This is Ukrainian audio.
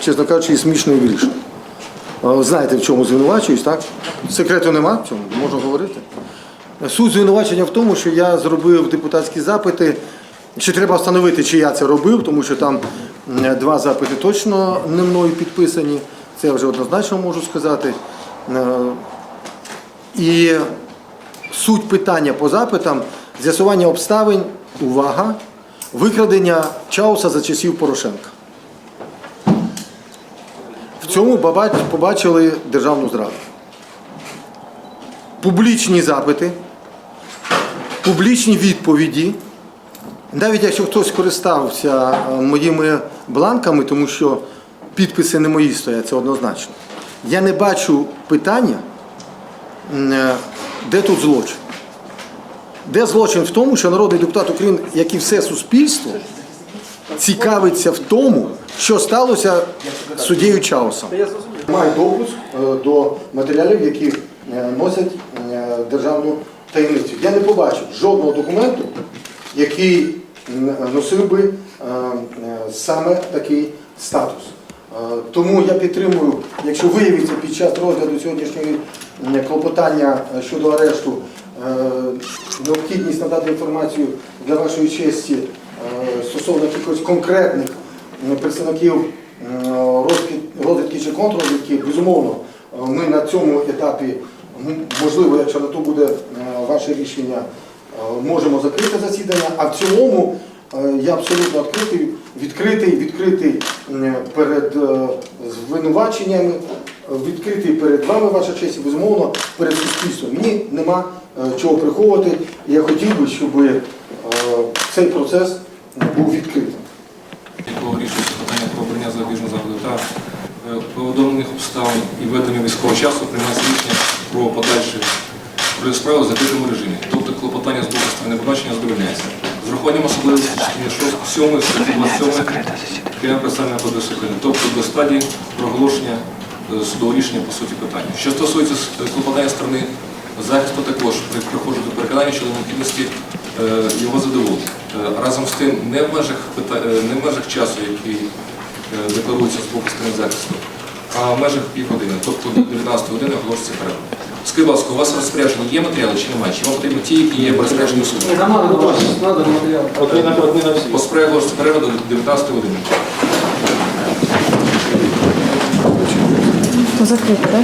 чесно кажучи, і смішно і грішно. Знаєте, в чому звинувачуюсь, так? Секрету нема в цьому, можу говорити. Суть звинувачення в тому, що я зробив депутатські запити. Ще треба встановити, чи я це робив, тому що там два запити точно не мною підписані. Це я вже однозначно можу сказати. Е, І суть питання по запитам з'ясування обставин, увага, викрадення Чауса за часів Порошенка. Цьому побачили державну зраду. Публічні запити, публічні відповіді. Навіть якщо хтось користався е, моїми бланками, тому що підписи не мої стоять, це однозначно. Я не бачу питання, е, де тут злочин. Де злочин в тому, що народний депутат України, як і все суспільство, цікавиться в тому, що сталося з Чаусом. Маю допуск е, до матеріалів, які е, носять е, державну таємницю. Я не побачив жодного документу, який носив би саме такий статус. Тому я підтримую, якщо виявиться під час розгляду сьогоднішньої м, клопотання щодо арешту необхідність надати інформацію для вашої честі стосовно якихось конкретних представників розвідки чи контррозвідки, безумовно, е, ми на цьому етапі, можливо, якщо на то буде е, ваше рішення, е, можемо закрити засідання, а в цілому е, я абсолютно відкритий, відкритий, відкритий перед е, звинуваченнями, е, відкритий перед вами, ваша честь, безумовно, перед суспільством. Мені нема е, чого приховувати. Я хотів би, щоб е, цей процес був відкритим. якого рішується питання про обрання запобіжного заходу та е, повідомлених обставин і введення військового часу приймається рішення про подальше про справи в закритому режимі. Тобто клопотання з боку сторони побачення задовольняється. З врахуванням особливостей частини 7 статті 27 Кримінального процесуального кодексу України, тобто до стадії проголошення е, судового рішення по суті питання. Що стосується е, клопотання сторони захисту, також приходжу до переконання щодо необхідності його задоволити. Е, Разом з тим, не в межах е, не в межах часу, який е, декларується з боку сторони захисту, а в межах півгодини, тобто до 19 години оголошується перерва. Скажіть, будь ласка, у вас в є матеріали чи немає? Чи вам потрібно ті, які є в розпорядженні суду? По справі оголошується перерва до 19 години. Закрито, так?